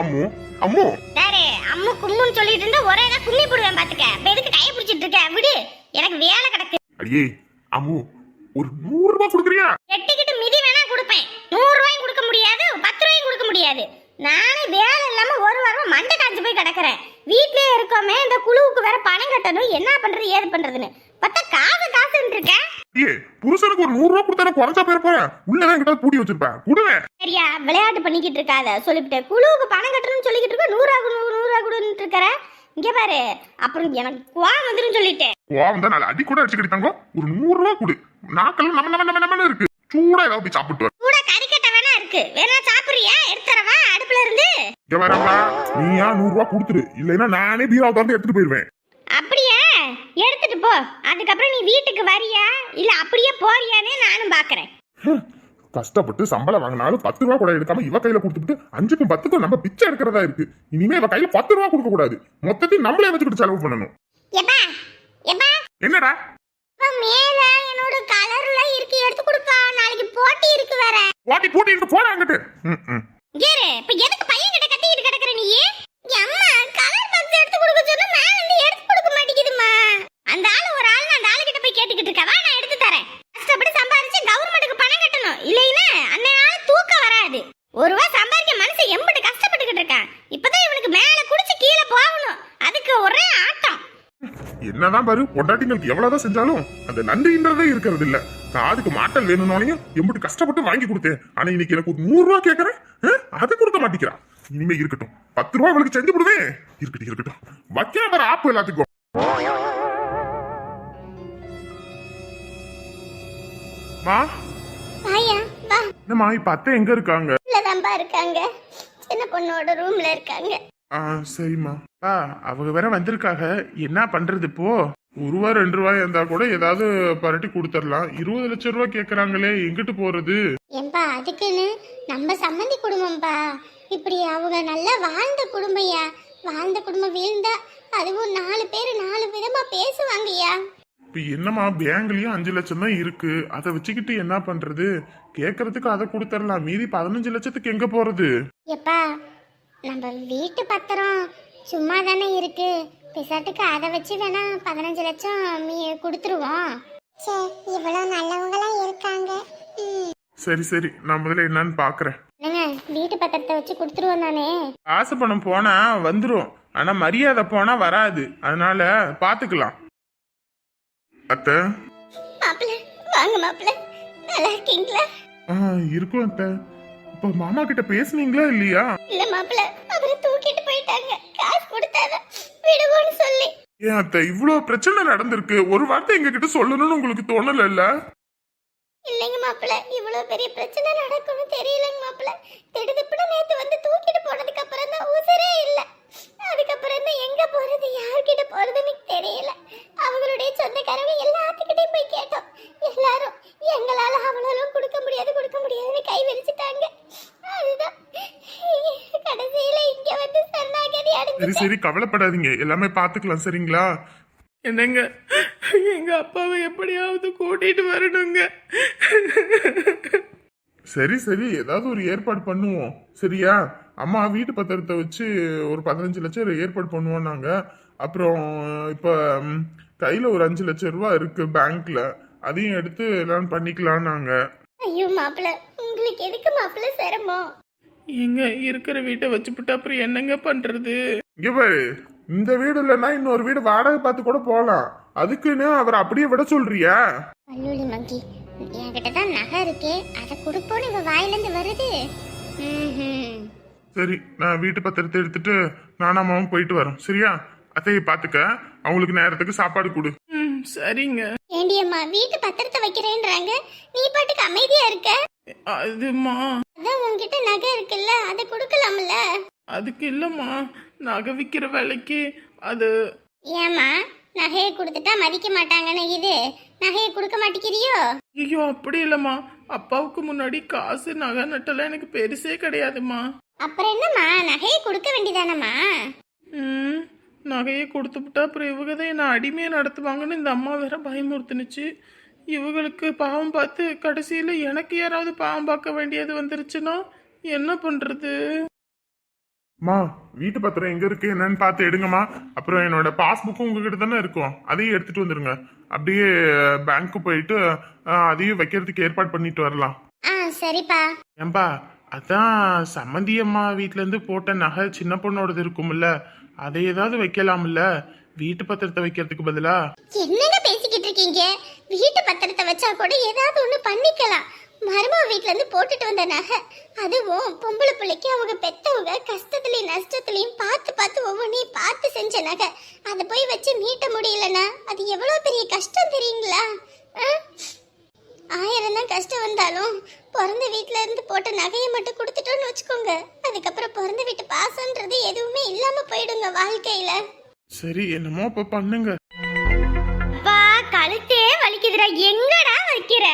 அம்மு அம்மு. வேறு அம்மு கும்முன்னு சொல்லிட்டு இருந்தா ஒரே இதை கும்மி போடுவேன் பாத்துக்க. இப்ப எதுக்கு கையை பிடிச்சிட்டு இருக்க? விடு. எனக்கு வேலை கிடக்கு. அடியே அம்மு ஒரு நூறு ரூபாய் கொடுக்குறியா? எட்டுக்கிட்டு மிதி வேணா கொடுப்பேன். நூறு ரூபாயும் கொடுக்க முடியாது பத்து ரூபாயும் கொடுக்க முடியாது. நானே வேலை இல்லாம ஒரு வாரமா மண்டை காஞ்சு போய் கிடக்குறேன். வீட்லயே இருக்கோமே இந்த குழுவுக்கு வேற பணம் கட்டணும். என்ன பண்றது ஏது பண்றதுன்னு. பார்த்தா காசு காசுன்னு இருக்கேன் அடியே புருஷனுக்கு ஒரு நூறு ரூபாய் கொடுத்தா குறைஞ்சா போயிட போறேன் உள்ளதான் கிட்ட பூட்டி வச்சிருப்பேன். கொடுவேன் சரியா விளையாட்டு பண்ணிக்கிட்டு இருக்காத. சொல்லிவிட்டேன் குழுவுக்கு பணம் கட்டணும்னு சொல்லிக்கிட்டு இருக்க நூறுரூவா கொடு நூறுரூவா கொடுன்னு இருக்கிற. இங்க பாரு. அப்புறம் எனக்கு கோவம் வந்துரும் சொல்லிட்டேன் கோவம் தான் நாலு அடி கூட அடிச்சுக்கிட்டாங்க ஒரு நூறு ரூபாய் கொடு. நாக்கெல்லாம் நம்ம நம்ம நம்ம நம்ம இருக்கு. சூடா ஏதாவது போய் சாப்பிட்டு வர கூட கறிக்கட்டை வேணா இருக்கு. வேணா சாப்பிடுறியா? எடுத்துறவா அடுப்புல இருந்து? இங்க நீயா நூறு ரூபாய் கொடுத்துரு. இல்லைன்னா நானே பீரா திறந்து எடுத்துட்டு போயிருவேன். அப்படியா? எடுத்துட்டு போ. அதுக்கப்புறம் நீ வீட்டுக்கு வரியா? இல்ல அப்படியே போறியானே நானும் பாக்குறேன். கஷ்டப்பட்டு சம்பளம் வாங்கினாலும் பத்து ரூபா கூட எடுக்காம இவ கையில கொடுத்துட்டு அஞ்சுக்கும் பத்துக்கும் நம்ம பிச்சை எடுக்கிறதா இருக்கு. இனிமே இவ கையில பத்து ரூபா கொடுக்க கூடாது. மொத்தத்தையும் நம்மளே வச்சுக்கிட்டு செலவு பண்ணணும். என்னடா? மேல என்னோட கலர்ல இருக்கு எடுத்து கொடுப்பா. நாளைக்கு போட்டி இருக்கு வேற. வாட்டி கூட்டிட்டு போறாங்கட்டு ம் ம். கேரு இப்ப எதுக்கு பையன் கிட்ட கத்திக்கிட்டு கிடக்குற நீ அம்மா கலர் பாக்ஸ் எடுத்து கொடுக்க சொன்னா மேல இருந்து எடுத்து கொடுக்க மாட்டேங்குதுமா அந்த ஆளு ஒரு ஆள் அந்த ஆளு கிட்ட போய் கேட்டுக்கிட்டு இருக்கா வா நான் எடுத்து தரேன் கஷ்டப்பட்டு சம்பாரிச்சு கவர்மெண்ட்டுக்கு பணம் கட்டணும் இல்லைன்னா அன்னையால தூக்கம் வராது ஒரு ரூபா சம்பாதிக்க மனுஷன் எம்பிட்டு கஷ்டப்பட்டுக்கிட்டு இருக்கான் இப்பதான் இவனுக்கு மேல குடிச்சு கீழே போகணும் அதுக்கு ஒரே ஆட்டம் என்னதான் பாரு பொண்டாட்டிங்களுக்கு எவ்வளவுதான் செஞ்சாலும் அந்த நன்றின்றதே இருக்கிறது இல்ல காதுக்கு மாட்டல் வேணும்னாலையும் எம்பிட்டு கஷ்டப்பட்டு வாங்கி கொடுத்தேன். ஆனா இன்னைக்கு எனக்கு ஒரு நூறு ரூபா கேக்குறேன். ஆ? அது கொடுக்க மாட்டேங்கிறா. இனிமே இருக்கட்டும். பத்து ரூபா அவளுக்கு செஞ்சு விடுவேன் இருக்கட்டும் இருக்கட்டும். பாரு ஆப்பு எல்லாத்துக்கும். மா? என்னம்மா இப்ப அத்தை எங்க இருக்காங்க? உள்ளதான்பா இருக்காங்க. சின்ன பொண்ணோட ரூம்ல இருக்காங்க. ஆ சரிம்மா. ஆ அவங்க வேற வந்திருக்காங்க. என்ன பண்றது இப்போ ஒரு ரூபா ரெண்டு ரூபாய் இருந்தா கூட ஏதாவது பரட்டி கொடுத்துடலாம். இருபது லட்சம் ரூபாய் கேக்குறாங்களே எங்கிட்டு போறது? ஏன்பா அதுக்குன்னு நம்ம சம்மந்தி குடும்பம்பா இப்படி அவங்க நல்லா வாழ்ந்த குடும்பம்யா. வாழ்ந்த குடும்பம் வீழ்ந்தா அதுவும் நாலு பேர் நாலு விதமா பேசுவாங்கய்யா. இப்ப என்னம்மா பேங்க்லயும் அஞ்சு லட்சம் தான் இருக்கு. அதை வச்சுக்கிட்டு என்ன பண்றது? கேக்குறதுக்கு அதை கொடுத்துடலாம். மீதி பதினஞ்சு லட்சத்துக்கு எங்க போறது? எப்பா நம்ம வீட்டு பத்திரம் சும்மா தானே இருக்கு. பிசாட்டுக்கு அதை வச்சு வேணா பதினஞ்சு லட்சம் மீ கொடுத்துருவோம். சே இவ்வளோ நல்லவங்களா இருக்காங்க. சரி சரி நான் முதல்ல என்னன்னு பாக்குறேன். என்னங்க வீட்டு பத்திரத்தை வச்சு கொடுத்துருவோம் தானே? காசு பணம் போனா வந்துரும். ஆனா மரியாதை போனா வராது. அதனால பாத்துக்கலாம். அத்தை. மாப்பிள்ள வாங்க மாப்பிள்ள நல்லா இருக்கீங்களா? ஆ இருக்கும் அத்தை. இப்ப மாமா கிட்ட பேசுனீங்களா இல்லையா? இல்ல மாப்பிள்ள அவரை தூக்கிட்டு போயிட்டாங்க. காசு கொடுத்தாதான் விடுவோன்னு சொல்லி. ஏன் அத்தை இவ்வளவு பிரச்சனை நடந்திருக்கு. ஒரு வார்த்தை எங்க கிட்ட சொல்லணும்னு உங்களுக்கு தோணல இல்ல இல்லைங்க மாப்பிள்ள இவ்வளவு பெரிய பிரச்சனை நடக்கும்னு தெரியலங்க மாப்பிள்ள. திடுதிப்புன்னு நேத்து வந்து தூக்கிட்டு போனதுக்கு அப்புறம் தான் உசுரே இல்ல. அதுக்கப்புறம் தான் எங்க போறது யார்கிட்ட போறதுன்னு தெரியல. அவங்களுடைய சொந்தக்காரங்க எல்லாத்துக்கிட்டையும் போய் கேட்டோம். எல்லாரும் எங்களால அவ்வளவு கொடுக்க முடியாது கொடுக்க முடியாதுன்னு கை விரிச்சிட்டாங்க. அதுதான். கடைசியில இங்க வந்து சரணாகதி சரி சரி கவலைப்படாதீங்க. எல்லாமே பாத்துக்கலாம் சரிங்களா? என்னங்க? எங்க அப்பாவை எப்படியாவது கூட்டிட்டு வரணுங்க. சரி சரி ஏதாவது ஒரு ஏற்பாடு பண்ணுவோம். சரியா? அம்மா வீட்டு பத்திரத்தை வச்சு ஒரு பதினஞ்சு லட்சம் ஏற்பாடு பண்ணுவோம் நாங்க அப்புறம் இப்ப கையில ஒரு அஞ்சு லட்சம் ரூபாய் இருக்கு பேங்க்ல. அதையும் எடுத்து எல்லாம் பண்ணிக்கலாம் நாங்க ஐயோ மாப்பிள்ள உங்களுக்கு எதுக்கு மாப்பிள்ள சிரமம்? எங்க இருக்கிற வீட்டை வச்சுப்புட்டு அப்புறம் என்னங்க பண்றது? இங்க பாரு இந்த வீடு இல்லைன்னா இன்னொரு வீடு வாடகை பார்த்து கூட போலாம் அதுக்குன்னு அவர் அப்படியே விட சொல்றியா? கல்லூரி மங்கி என்கிட்ட தான் நகை இருக்கே. அதை கொடுப்போன்னு இவ வாயிலிருந்து வருது. ம்ஹும். சரி நான் வீட்டு பத்திரத்தை எடுத்துட்டு நானும் அம்மாவும் போயிட்டு வரோம். சரியா? அத்தையை பாத்துக்க அவங்களுக்கு நேரத்துக்கு சாப்பாடு கொடு. ம் சரிங்க. ஏண்டியம்மா வீட்டு பத்திரத்தை வைக்கிறேன்றாங்க. நீ பாட்டுக்கு அமைதியா இருக்க? அதுமா அதான் உன்கிட்ட நகை இருக்குல்ல அதை கொடுக்கலாம்ல? அதுக்கு இல்லம்மா. நகை விற்கிற விலைக்கு அது. ஏம்மா நகையை கொடுத்துட்டா மதிக்க மாட்டாங்கன்னு இது. நகையை கொடுக்க மாட்டேங்கிறியோ? ஐயோ அப்படி இல்லம்மா. அப்பாவுக்கு முன்னாடி காசு நகை நட்டெல்லாம் எனக்கு பெருசே கிடையாதும்மா. அப்புறம் என்னம்மா? நகையை கொடுக்க வேண்டியதானம்மா? ம் நகையை கொடுத்துப்புட்டா அப்புறம் இவங்க தான் என்னை அடிமையாக நடத்துவாங்கன்னு இந்த அம்மா வேற பயமுறுத்துனுச்சு. இவங்களுக்கு பாவம் பார்த்து கடைசியில் எனக்கு யாராவது பாவம் பார்க்க வேண்டியது வந்துருச்சுன்னா என்ன பண்ணுறது அம்மா வீட்டு பத்திரம் எங்க இருக்கு? என்னன்னு பார்த்து எடுங்கம்மா. அப்புறம் என்னோட பாஸ்புக்கும் உங்ககிட்ட தானே இருக்கும். அதையும் எடுத்துட்டு வந்துருங்க. அப்படியே பேங்க்கு போயிட்டு அஹ், அதையும் வைக்கிறதுக்கு ஏற்பாடு பண்ணிட்டு வரலாம். ஆ சரிப்பா. ஏன்பா அதான் சம்மந்தியம்மா வீட்டிலேருந்து போட்ட நகை சின்ன பொண்ணோடது இருக்கும்ல அதை ஏதாவது வைக்கலாம்ல? வீட்டு பத்திரத்தை வைக்கிறதுக்கு பதிலா? என்னங்க பேசிக்கிட்டு இருக்கீங்க? வீட்டு பத்திரத்தை வச்சா கூட ஏதாவது ஒண்ணு பண்ணிக்கலாம். மருமக வீட்ல இருந்து போட்டுட்டு வந்த நகை அதுவும் பொம்பளை பிள்ளைக்கு அவங்க பெத்தவங்க கஷ்டத்துலயும் நஷ்டத்துலயும் பார்த்து பார்த்து ஒவ்வொன்றையும் பார்த்து செஞ்ச நகை. அதை போய் வச்சு மீட்ட முடியலன்னா அது எவ்வளவு பெரிய கஷ்டம் தெரியுங்களா? ஆ? ஆயிரம் தான் கஷ்டம் வந்தாலும் பிறந்த வீட்ல இருந்து போட்ட நகையை மட்டும் கொடுத்துட்டோம்னு வச்சுக்கோங்க. அதுக்கப்புறம் பிறந்த வீட்டு பாசம்ன்றது எதுவுமே இல்லாம போயிடுங்க வாழ்க்கையில. சரி என்னமோ இப்ப பண்ணுங்க. வா கழுத்தே வலிக்குதுடா. எங்கடா வைக்கிற?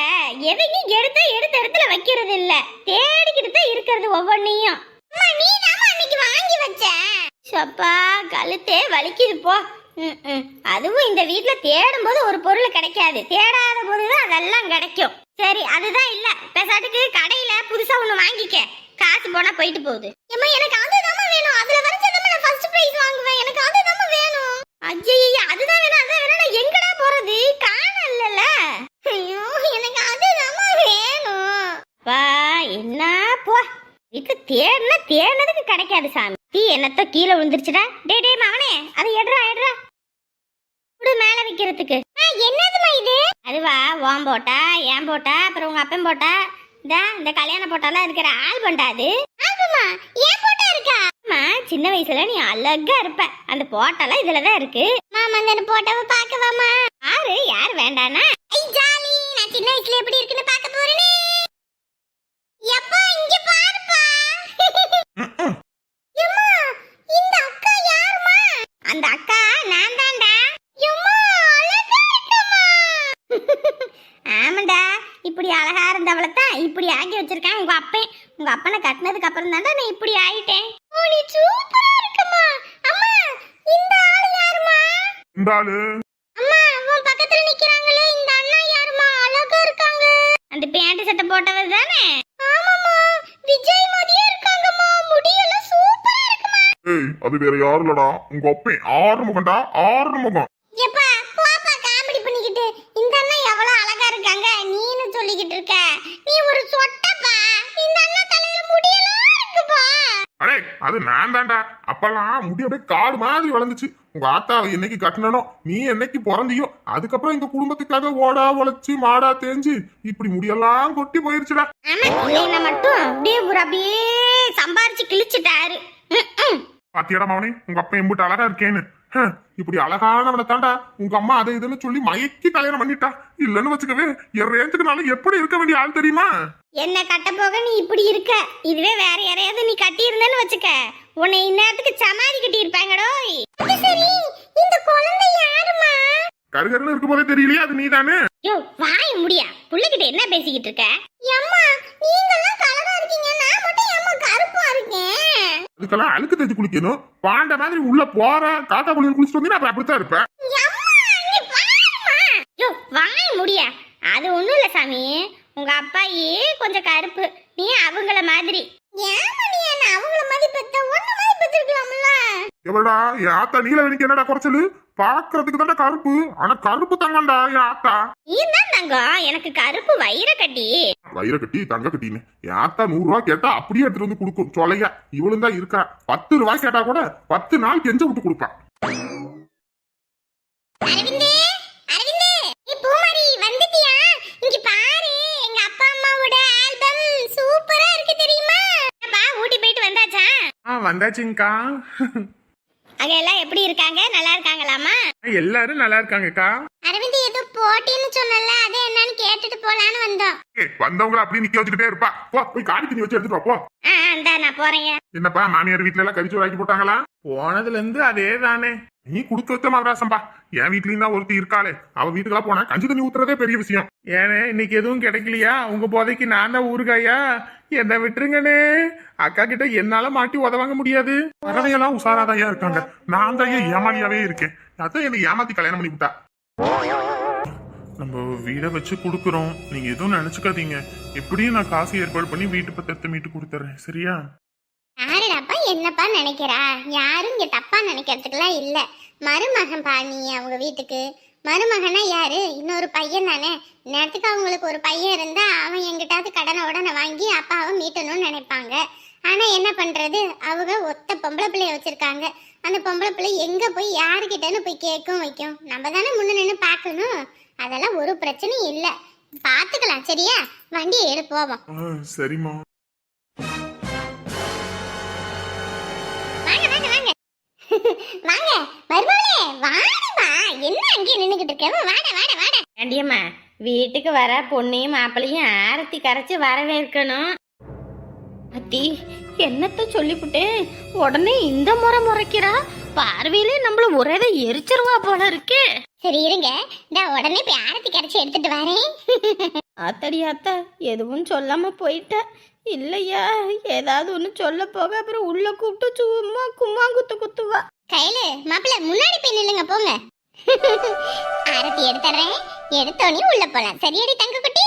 எதையும் எடுத்த எடுத்த இடத்துல வைக்கிறது இல்ல. தேடிக்கிட்டு தான் இருக்கிறது ஒவ்வொன்றையும் அம்மா நீ தான் அன்னைக்கு வாங்கி வச்ச? சப்பா கழுத்தே வலிக்குது போ. அதுவும் இந்த வீட்ல தேடும் போது ஒரு பொருள் கிடைக்காது. தேடாத போதுதான் அதெல்லாம் கிடைக்கும். சரி அதுதான் இல்ல. பெசாட்டுக்கு கடையில புதுசா ஒண்ணு வாங்கிக்க. காசு போனா போயிட்டு போகுது. ஏமா எனக்கு அதுதான் வேணும். அதுல வரைஞ்சதாம நான் ஃபர்ஸ்ட் பிரைஸ் வாங்குவேன். எனக்கு அதுதான் வேணும். ஐயய்ய அதுதான் வேணும் அதான் வேணும். நான் எங்கடா போறது? காணலல ஐயோ எனக்கு அதுதான் வேணும். வா என்ன போ. வீட்டுல தேடினா தேடினதுக்கு கிடைக்காது சாமி. தீ என்னத்த கீழே விழுந்துருச்சுடா. டே டே மவனே அதை எடுறா எடுறா. குடு மேல வைக்கிறதுக்கு. என்னதுமா இது? அதுவா ஓம் போட்டா ஏன் போட்டா அப்புறம் உங்க அப்பன் போட்டா? இந்த இந்த கல்யாண போட்டாலாம் இருக்கிற ஆள் பண்டாது ஆல்பமா ஏன் போட்டா இருக்கா? அம்மா சின்ன வயசுல நீ அழகா இருப்ப. அந்த போட்டாலாம் இதுல தான் இருக்கு. மாமா அந்த போட்டோவை பாக்கவாமா யாரு யார் வேண்டானா? ஐ ஜாலி நான் சின்ன வயசுல எப்படி இருக்குன்னு பார்க்க போறேனே. எப்பா இங்க பாரு எம்மா இந்த அக்கா யாருமா அந்த அக்கா நான் தான்டா எம்மா அழகா இருக்கம்மா ஆமாண்டா இப்படி அழகா இருந்தவள தான் இப்படி ஆக்கி வச்சிருக்கான் உங்க அப்பன் உங்க அப்பனை கட்டினதுக்கு அப்புறம் தான்டா நான் இப்படி ஆயிட்டேன் ஓ நீ சூப்பரா இருக்கம்மா அம்மா இந்த ஆளு யாருமா இந்த ஆளு அம்மா உன் பக்கத்துல நிக்கிறாங்களே இந்த அண்ணா யாருமா அழகா இருக்காங்க. அந்த பேண்ட் சட்டை போட்டவர் தானே? ஆமாம்மா விஜய் மாதிரியே இருக்காங்கம்மா. முடியெல்லாம் சூப்பரா இருக்குமா? ஏய் அது வேற யாரும் இல்லடா. உங்க அப்பன் ஆறு முகம்டா ஆறு முகம் அது நான் தான்டா அப்பெல்லாம் முடி அப்படியே காடு மாதிரி வளர்ந்துச்சு. உங்க ஆத்தா என்னைக்கு கட்டினனோ நீ என்னைக்கு பிறந்தியோ அதுக்கப்புறம் எங்க குடும்பத்துக்காக ஓடா உழைச்சு மாடா தேஞ்சு இப்படி முடியெல்லாம் கொட்டி போயிருச்சுடா. மட்டும் அப்படியே அப்படியே சம்பாரிச்சு கிழிச்சிட்டாரு. பாத்தியாடா மவனே உங்க அப்பா எம்பிட்டு அழகா இருக்கேன்னு. இப்படி அழகானவனை தாண்டா உங்க அம்மா அதை இதுன்னு சொல்லி மயக்கி கல்யாணம் பண்ணிட்டா இல்லன்னு வச்சுக்கவே என் ரேஞ்சுக்குனால எப்படி இருக்க வேண்டிய ஆள் தெரியுமா? என்ன கட்ட போக நீ இப்படி இருக்க. இதுவே வேற யாரையாவது நீ கட்டி இருந்தேன்னு வச்சுக்க. உன்னை இந்நேரத்துக்கு சமாதி கட்டி இருப்பாங்கடோய் சரி இந்த குழந்தை யாருமா கருகருன்னு இருக்கும் போதே தெரியலையா அது நீதானே? யோ வாய முடியா. புள்ளைகிட்ட என்ன பேசிக்கிட்டு இருக்க? அம்மா நீங்கெல்லாம் கலரா இருக்கீங்க. நான் மட்டும் அதுக்கெல்லாம் அழுக்கு தேய்ச்சி குளிக்கணும். பாண்ட மாதிரி உள்ள போற காக்கா குளியல் குளிச்சுட்டு வந்தீங்கன்னா அப்புறம் அப்படித்தான் இருப்பேன். வாய முடியா. அது ஒண்ணும் இல்ல சாமி. உங்க அப்பாயி கொஞ்சம் கருப்பு. நீ அவங்கள மாதிரி. எவடா என் ஆத்தா நீலவேணிக்கு என்னடா குறைச்சலு? பாக்குறதுக்கு தாண்டா கருப்பு. ஆனா கருப்பு தங்கண்டா என் ஆத்தா? தங்கம் எனக்கு கருப்பு வயிற கட்டி. வயிற கட்டி தங்க கட்டின்னு. ஆத்தா நூறு ரூபாய் கேட்டா அப்படியே எடுத்துட்டு வந்து கொடுக்கும். சொலையா. இவளும் தான் இருக்கா. பத்து ரூபாய் கேட்டா கூட பத்து நாள் கெஞ்ச விட்டு கொடுப்பான் அரவிந்தே அரவிந்தே நீ பூமாரி வந்துட்டியா? இங்க பாரு எங்க அப்பா அம்மாவோட ஆல்பம் சூப்பரா இருக்கு தெரியுமா? அப்பா ஊட்டி போயிட்டு வந்தாச்சா? ஆ வந்தாச்சுங்கக்கா அங்க எல்லாம் எப்படி இருக்காங்க? நல்லா இருக்காங்களாமா எல்லாரும் நல்லா இருக்காங்கக்கா. அரவிந்த் ஏதோ போட்டின்னு சொன்னல அது என்னன்னு கேட்டுட்டு போலான்னு வந்தோம். வந்தவங்கள அப்படியே நிக்க வச்சுக்கிட்டே இருப்பா. போ போய் காடி தண்ணி வச்சு எடுத்துட்டு வா போ. ஆ இந்தா நான் போறேன் என்னப்பா மாமியார் வீட்ல எல்லாம் கறிச்சோறு ஆக்கி போட்டாங்களா? போனதுல இருந்து அதே தானே. நீ கொடுத்து வச்ச மகராசம்பா என் வீட்லயும் தான் ஒருத்தி இருக்காளே. அவ வீட்டுக்கெல்லாம் போனா கஞ்சி தண்ணி ஊத்துறதே பெரிய விஷயம். ஏனே இன்னைக்கு எதுவும் கிடைக்கலையா? உங்க போதைக்கு நான் தான் ஊருகாயா என்ன விட்டுருங்கண்ணே. அக்கா கிட்ட என்னால மாட்டி உதவாங்க முடியாது. பறவையெல்லாம் உசாராதையா இருக்காங்க. நான் தான் ஏமாளியாவே இருக்கேன். அதான் என்னை ஏமாத்தி கல்யாணம் பண்ணி விட்டா. நம்ம வீடை வச்சு கொடுக்குறோம். நீங்க எதுவும் நினைச்சுக்காதீங்க. எப்படியும் நான் காசு ஏற்பாடு பண்ணி வீட்டு பத்திரத்தை மீட்டு கொடுத்துறேன். சரியா? யாருடாப்பா என்னப்பா நினைக்கிறா? யாரும் இங்க தப்பா நினைக்கிறதுக்குலாம் இல்ல. மருமகன் பா நீ அவங்க வீட்டுக்கு. மருமகனா யாரு? இன்னொரு பையன் தானே. நேரத்துக்கு அவங்களுக்கு ஒரு பையன் இருந்தா அவன் எங்கிட்டாவது கடனை உடனே வாங்கி அப்பாவை மீட்டணும்னு நினைப்பாங்க. ஆனா என்ன பண்றது? அவங்க ஒத்த பொம்பளை பிள்ளைய வச்சிருக்காங்க. அந்த பொம்பளை பிள்ளை எங்க போய் யாருக்கிட்டன்னு போய் கேட்கும் வைக்கும். நம்ம தானே முன்ன நின்று பார்க்கணும். அதெல்லாம் ஒரு பிரச்சனையும் இல்லை. பாத்துக்கலாம் சரியா? வண்டியை எடுப்போம் சரிம்மா. வாங்க மருமகளே வாடமா என்ன அங்கேயே நின்னுகிட்டு இருக்க? வாட வாட வாட. ஏண்டியம்மா வீட்டுக்கு வர பொண்ணையும் மாப்பிளையும் ஆரத்தி கரைச்சு வரவேற்கணும். அத்தி என்னத்த சொல்லிவிட்டேன் உடனே இந்த முறை முறைக்கிறா? பார்வையிலே நம்மள ஒரே எரிச்சிருவா போல இருக்கு. சரி இருங்க. நான் உடனே போய் ஆரத்தி கரைச்சி எடுத்துட்டு வரேன். ஆத்தடி அத்தா எதுவும் சொல்லாம போயிட்ட. இல்லையா? ஏதாவது ஒன்று சொல்ல போக அப்புறம் உள்ள கூப்பிட்டு சும்மா கும்மாங்குத்து குத்துவா. கையில மாப்பிள்ள முன்னாடி போய் நில்லுங்க போங்க. ஆரத்தி எடுத்துறேன் எடுத்தோடனே உள்ள போலாம். சரியாடி தங்க குட்டி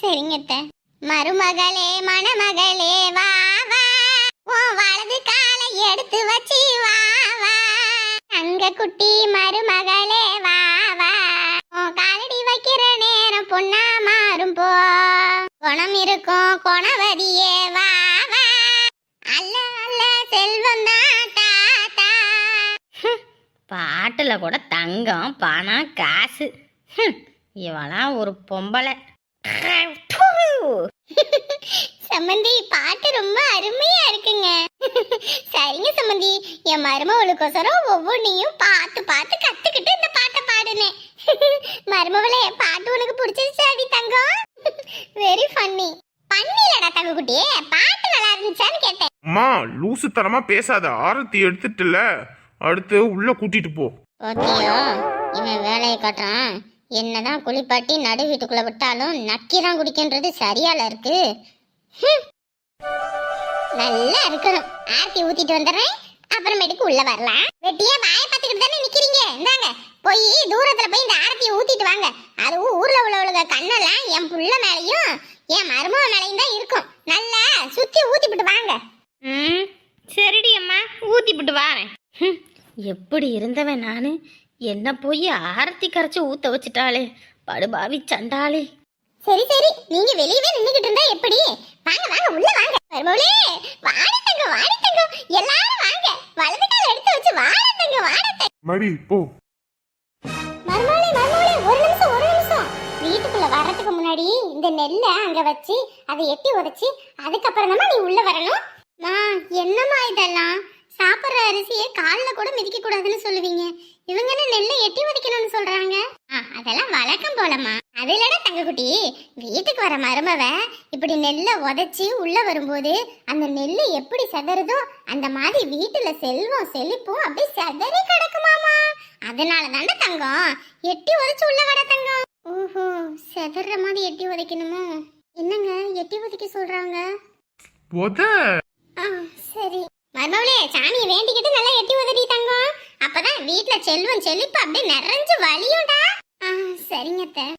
சரிங்க அத்தை. மருமகளே மணமகளே வா வா. உன் வலது காலை எடுத்து வச்சு வா வா. தங்க குட்டி மருமகளே வா வா. உன் காலடி வைக்கிற நேரம் பொண்ணா மாறும் போ. குணம் இருக்கும் குணவதியே வா வா. அல்ல அல்ல செல்வம் தான் தாத்தா பாட்டில் கூட தங்கம் பணம் காசு. ஹம், இவளாம் ஒரு பொம்பளை. சம்மந்தி பாட்டு ரொம்ப அருமையா இருக்குங்க. சரிங்க சம்மந்தி என் மருமவளுக்கோசரம் ஒவ்வொன்றையும் பார்த்து பார்த்து கத்துக்கிட்டு இந்த பாட்டை பாடுனேன். மருமவளே பாட்டு உனக்கு பிடிச்சிருச்சாடி தங்கம்? வெரி ஃபன்னி பண்ணிலடா தங்க குட்டியே பாட்டு நல்லா இருந்துச்சான்னு கேட்டேன். அம்மா லூசுத்தனமா பேசாத. ஆரத்தி எடுத்துட்டுல. அடுத்து உள்ள கூட்டிட்டு போ. ஓத்தியோ இவன் வேலையை காட்டுறான். என்னதான் குளிப்பாட்டி நடு வீட்டுக்குள்ள விட்டாலும் நக்கி தான் குடிக்கின்றது சரியால இருக்கு. நல்லா இருக்கணும். ஆர்த்தி ஊத்திட்டு வந்துடுறேன். அப்புறமேட்டுக்கு உள்ள வரலாம். வெட்டியா வாயை பார்த்துக்கிட்டு தானே நிக்கிறீங்க? இந்தாங்க. போய் தூரத்துல போய் இந்த ஆரத்தியை ஊத்திட்டு வாங்க. அதுவும் ஊர்ல உள்ளவளுங்க கண்ணெல்லாம் என் புள்ள மேலையும் என் மருமக மேலையும் தான் இருக்கும். நல்லா சுத்தி ஊத்திவிட்டு வாங்க. ம் சரிடி அம்மா. ஊத்திப்புட்டு வாரேன். எப்படி இருந்தவன் நான்? என்ன போய் ஆரத்தி கரைச்சி ஊத்த வச்சுட்டாளே. படுபாவி சண்டாளே. சரி சரி. நீங்க வெளியவே நின்னுகிட்டு இருந்தா எப்படி வாங்க வாங்க உள்ள வாங்க மருமகளே வாடி தங்க வாடி தங்க எல்லாரும் வாங்க வலது கால் எடுத்து வச்சு வாடி தங்க வாடி கிளம்பி போ. மர்மாளே மர்மாளே ஒரு நிமிஷம் ஒரு நிமிஷம். வீட்டுக்குள்ள வர்றதுக்கு முன்னாடி இந்த நெல்லை அங்க வச்சு அதை எட்டி உடைச்சு அதுக்கப்புறம் தான் நீ உள்ள வரணும். மா என்னம்மா இதெல்லாம்? சாப்பிட்ற அரிசியை காலில் கூட மிதிக்க கூடாதுன்னு சொல்லுவீங்க. இவங்க என்ன நெல்லை எட்டி உதைக்கணும்னு சொல்றாங்க? ஆ, அதெல்லாம் வழக்கம் போலம்மா. அது இல்லடா தங்கக்குட்டி. வீட்டுக்கு வர மருமவ இப்படி நெல்லை உதைச்சி உள்ள வரும்போது அந்த நெல்லு எப்படி செதறுதோ அந்த மாதிரி வீட்டுல செல்வம் செழிப்பும் அப்படியே செதறி கிடக்குமாமா. அதனால தானே தங்கம். எட்டி உதைச்சு உள்ள வர தங்கம். ஓஹோ செதற மாதிரி எட்டி உதைக்கணுமோ? என்னங்க எட்டி உதைக்க சொல்றாங்க? சரி. மருமவளே சாமியை வேண்டிக்கிட்டு நல்லா எட்டி உதறி தங்கம். அப்பதான் வீட்ல செல்வம் செழிப்பு அப்படியே நிறைஞ்சு வழியும்டா. ஆ சரிங்க அத்தை.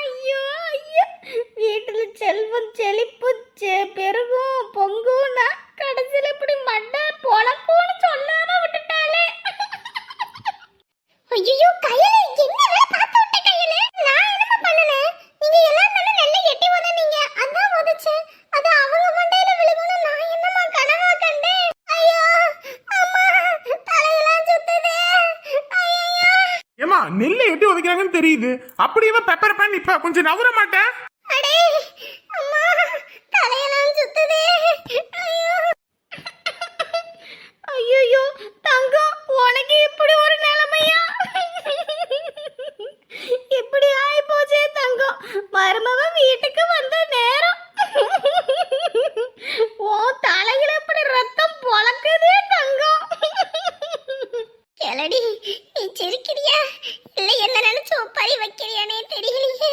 ஐயோ வீட்டில் செல்வம் செழிப்பு செ- பெருகும் பொங்கும்னா கடைசியில் இப்படி மண்டை பொழப்புன்னு சொல்லாம விட்டுட்டாலே. ஐயோ கையலு, என்ன வேலை பார்த்து விட்ட கையலு? நான் என்னம்மா பண்ணுனேன்? நீங்க எல்லாரும் தானே நெல்லை எட்டி உதறினீங்க. அதான் உதைச்சேன். அது அவங்க மண்டையில விழுகும்னு நான் என்னம்மா கனவா கண்டேன்? ஐயோ, அம்மா, தலையெல்லாம் சுத்துதே. ஐயையோ. ஏமா நெல்லை எட்டி உதைக்கிறாங்கன்னு தெரியுது அப்படியே பெப்பர் பண்ணி இப்ப கொஞ்சம் நவர மாட்டேன் அடே, அம்மா, தலையெல்லாம் சுத்துதே. ஐயோ. ஐயோ தங்கம் உனக்கு இப்படி ஒரு நிலைமையா இப்படி ஆயி போச்சே தங்கம் மருமவ வீட்டுக்கு வந்த நேரம் ஓ தலையில இப்படி ரத்தம் பொழக்குதே தங்கம் கிளடி, நீ சிரிக்கிறியா? இல்ல என்ன நினைச்சு ஒப்பாரி வைக்கிறியானே தெரியலையே.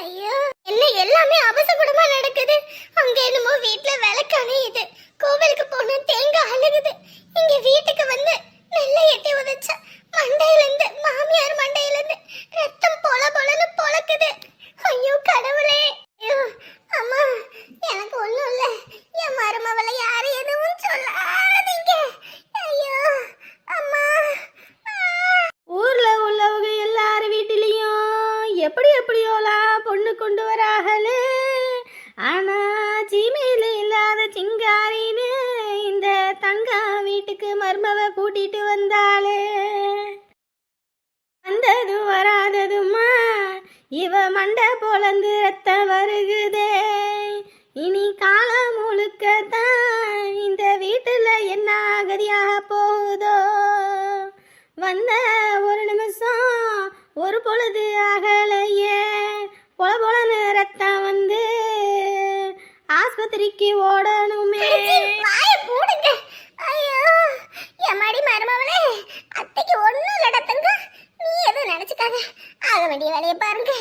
ஐயோ, என்ன எல்லாமே அபசகுணமா நடக்குது அங்க என்னமோ வீட்ல விளக்கு அணையுது கோவிலுக்கு போனா தேங்காய் அழுகுது இங்க வீட்டுக்கு வந்து நெல்லை எட்டி உதைச்சா மண்டையில இருந்து மாமியார் எப்படி எப்படியோலா பொண்ணு கொண்டு வராகலே? ஆனா ஜிமேல இல்லாத சிங்காரின்னு இந்த தங்கா வீட்டுக்கு மர்மவை கூட்டிட்டு வந்தாளே. வந்ததும் வராததுமா இவ மண்டை போலந்து ரத்தம் வருகுதே. இனி காலம் முழுக்கத்தான் இந்த வீட்டுல என்ன அகதியாக போகுதோ? வந்த ஒரு நிமிஷம் ஒரு பொழுது அகலையே. பொல பொலன்னு ரத்தம் வந்து ஆஸ்பத்திரிக்கு ஓடணுமே. போடுங்க ஐயோ ஐயோ மடி மருமவனே அத்தைக்கு ஒன்றும் இல்லடா நீ எதுவும் நினச்சிக்காத. ஆக வேண்டிய வேலையை பாருங்க.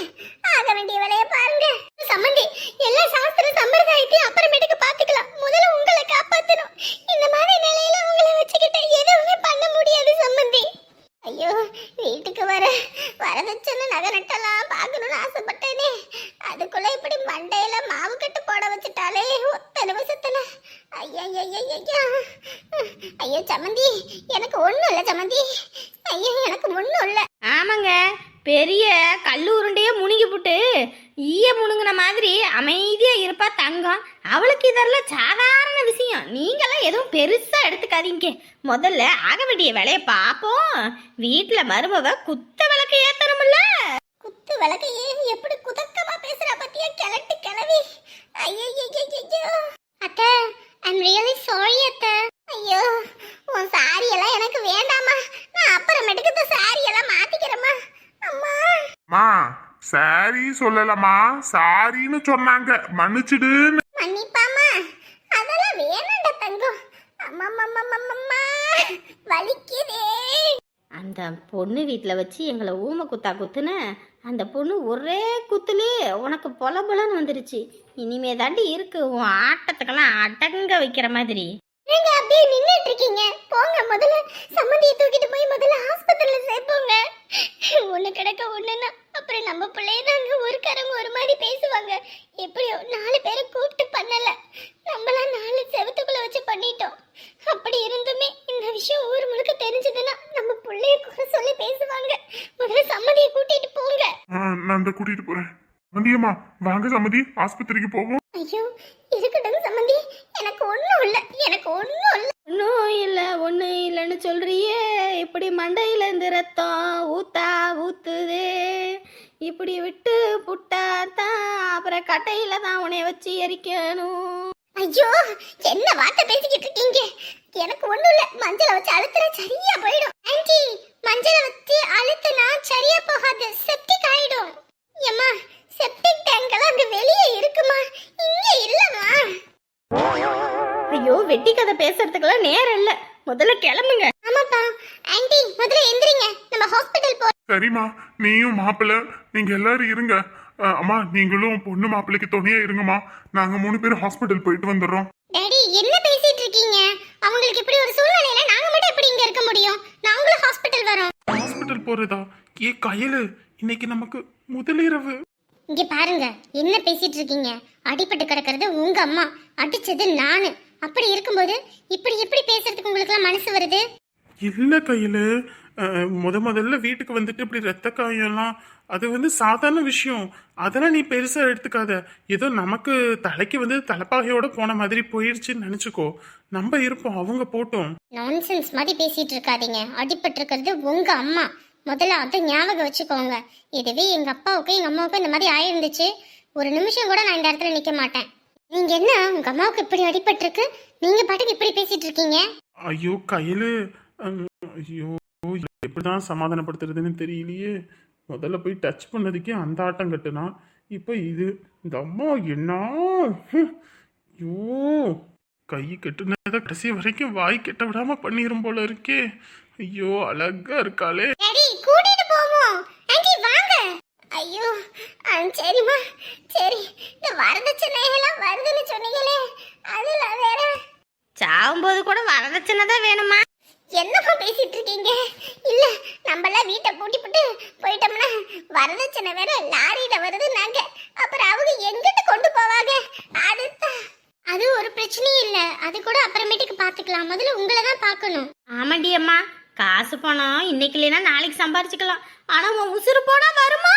ஆக வேண்டிய வேலையை பாருங்க சம்மந்தி எல்லா சாஸ்திர சம்பிரதாயத்தையும் அப்புறமேட்டுக்கு பாத்துக்கலாம் முதல்ல உங்களை காப்பாத்தணும் இந்த மாதிரி நிலையில உங்களை வச்சுக்கிட்டு எதுவுமே பண்ண முடியாது சம்மந்தி ஐயோ வீட்டுக்கு வர வரதட்சணை நகை நட்டெல்லாம் பார்க்கணும்னு ஆசைப்பட்டேனே அதுக்குள்ள இப்படி மண்டையில மாவு கட்டு போட வச்சுட்டாலே ஒத்த நிமிஷத்துல ஐயா ஐயா ஐயா ஐயோ சம்மந்தி எனக்கு ஒண்ணும் இல்ல சம்மந்தி ஐயோ எனக்கு ஒண்ணும் இல்ல ஆமாங்க பெரிய கல்லூருண்டையே முணுங்கி போட்டு. ஈய முணுங்கின மாதிரி அமைதியாக இருப்பா தங்கம். அவளுக்கு இதெல்லாம் சாதாரண விஷயம். நீங்களாம் எதுவும் பெருசாக எடுத்துக்காதீங்க. முதல்ல ஆக வேண்டிய வேலையை பார்ப்போம். வீட்டில் மருமவ குத்த விளக்கு ஏத்தணும்ல? குத்து விளக்கையே எப்படி குதக்கமா பேசுறா பத்தியா? கிளட்டு கிளவி. ஐயோ அத்தை ஐம் ரியலி சாரி அத்தை. ஐயோ உன் சாரி எல்லாம் எனக்கு வேண்டாமா நான் அப்புறமேட்டுக்கு இந்த சாரி எல்லாம் மாத்திக்கிறேம்மா. மா சாரி சொல்லலம்மா. சாரின்னு சொன்னாங்க. மன்னிச்சிடுன்னு. மன்னிப்பாமா அதெல்லாம் வேணாண்டா தங்கம். அம்மா அம்மா அம்மா வலிக்குதே. அந்த பொண்ணு வீட்டில் வச்சு எங்களை ஊமை குத்தா குத்துன அந்த பொண்ணு ஒரே குத்துலே உனக்கு பொல பொலன்னு வந்துருச்சு. இனிமே தாண்டி இருக்கு. உன் ஆட்டத்துக்கெல்லாம் அடங்க வைக்கிற மாதிரி. நீங்க அப்படியே நின்னுட்டு இருக்கீங்க போங்க முதல்ல சம்மந்தியை தூக்கிட்டு போய் முதல்ல ஆஸ்பத்திரியில சேர்ப்போங்க. ஒண்ணு கிடக்க ஒண்ணுன்னா அப்புறம் நம்ம பிள்ளைய தாங்க ஒரு காரங்க ஒரு மாதிரி பேசுவாங்க. எப்படியோ நாலு பேரை கூப்பிட்டு பண்ணல. நம்மளாம் நாலு செவத்துக்குள்ள வச்சு பண்ணிட்டோம். அப்படி இருந்துமே இந்த விஷயம் ஊர் முழுக்க தெரிஞ்சதுன்னா நம்ம பிள்ளைய குறை சொல்லி பேசுவாங்க. முதல்ல சம்மதியை கூட்டிட்டு போங்க. நான் இந்த கூட்டிட்டு போறேன். சம்மந்தியம்மா வாங்க சம்மதி ஆஸ்பத்திரிக்கு போவோம். ஐயோ இருக்கட்டும் சம்மந்தி. எனக்கு ஒண்ணும் இல்ல. எனக்கு ஒண்ணும் இல்ல. ஒன்றும் இல்லை ஒன்றும் இல்லைன்னு சொல்றியே. இப்படி மண்டையிலேருந்து ரத்தம் ஊத்தா ஊத்துதே. இப்படி விட்டு புட்டா தான் அப்புறம் கட்டையில் தான் உன்னை வச்சு எரிக்கணும். ஐயோ என்ன வார்த்தை பேசிக்கிட்டு இருக்கீங்க? எனக்கு ஒண்ணும் இல்ல. மஞ்சளை வச்சு அழுத்தினா சரியா போயிடும். ஆன்ட்டி மஞ்சளை வச்சு அழுத்தினா சரியா போகாது. செப்டிக் ஆயிடும். ஏம்மா செப்டிக் டேங்க் எல்லாம் அங்க வெளியே இருக்குமா? இங்க இல்லம்மா. ஐயோ வெட்டி கதை பேசுறதுக்கெல்லாம் நேரம் இல்லை. முதல்ல கிளம்புங்க. ஆமாப்பா. ஆன்ட்டி முதல்ல எந்திரிங்க. நம்ம ஹாஸ்பிடல் போ சரிம்மா நீயும் மாப்பிள்ள நீங்க எல்லாரும் இருங்க. ஆ, அம்மா நீங்களும் பொண்ணு மாப்பிள்ளைக்கு துணையா இருங்கம்மா. நாங்க மூணு பேரும் ஹாஸ்பிட்டல் போயிட்டு வந்துடுறோம். டாடி என்ன பேசிட்டு இருக்கீங்க? அவங்களுக்கு இப்படி ஒரு சூழ்நிலையில நாங்க மட்டும் எப்படி இங்க இருக்க முடியும்? நாங்களும் ஹாஸ்பிடல் வரோம். ஹாஸ்பிட்டல் போறதா? ஏ கயலு இன்னைக்கு நமக்கு முதலிரவு. இங்க பாருங்க என்ன பேசிட்டு இருக்கீங்க அடிபட்டு கிடக்கிறது உங்க அம்மா. அடிச்சது நானு. அப்படி இருக்கும்போது இப்படி எப்படி பேசுறதுக்கு உங்களுக்கு மனசு வருது? இல்ல கையில. முத முதல்ல வீட்டுக்கு வந்துட்டு இப்படி ரத்த காயம்லாம் அது வந்து சாதாரண விஷயம். அதெல்லாம் நீ பெருசா எடுத்துக்காத. ஏதோ நமக்கு தலைக்கு வந்து தலைப்பாகையோட போன மாதிரி போயிடுச்சுன்னு நினைச்சுக்கோ. நம்ம இருப்போம் அவங்க போட்டோம். நான்சென்ஸ் மாதிரி பேசிட்டு இருக்காதீங்க அடிபட்டு இருக்கிறது உங்க அம்மா. முதல்ல அதை ஞாபகம் வச்சுக்கோங்க. இதுவே எங்கள் அப்பாவுக்கு எங்கள் அம்மாவுக்கு இந்த மாதிரி ஆயிருந்துச்சு. ஒரு நிமிஷம் கூட நான் இந்த இடத்துல நிற்க மாட்டேன். நீங்க என்ன உங்க அம்மாவுக்கு இப்படி அடிபட்டிருக்கு? நீங்க பாட்டுக்கு இப்படி பேசிட்டு இருக்கீங்க ஐயோ கையில. ஐயோ எப்படிதான் சமாதானப்படுத்துறதுன்னு தெரியலையே. முதல்ல போய் டச் பண்ணதுக்கே அந்த ஆட்டம் கட்டுனா இப்போ இது இந்த அம்மா என்ன? ஐயோ கை கட்டுனதை கடைசி வரைக்கும் வாய் கெட்ட விடாம பண்ணிரும் போல இருக்கே. ஐயோ அழகா இருக்காளே. டாடி கூட்டிட்டு போவோம். ஆண்டி வாங்க. ஐயோ ஆ, சரிம்மா. சரி இந்த வரதட்சணை எல்லாம் வருதுன்னு சொன்னீங்களே. அதுல வேற. சாகும்போது கூட வரதட்சணை தான் வேணுமா? என்னப்பா பேசிட்டு இருக்கீங்க? இல்ல நம்மளாம் வீட்டை பூட்டி போட்டு போயிட்டோம்னா வரதட்சணை வேற லாரியில வருது நாங்க அப்புறம் அவங்க எங்கிட்ட கொண்டு போவாங்க? அதுதான் அது ஒரு பிரச்சனையும் இல்ல. அது கூட அப்புறமேட்டுக்கு பாத்துக்கலாம். முதல்ல உங்களை தான் பார்க்கணும். ஆமாண்டி அம்மா. காசு பணம் இன்னைக்கு இல்லைன்னா நாளைக்கு சம்பாரிச்சுக்கலாம். ஆனா உன் உசுறு போனா வருமா?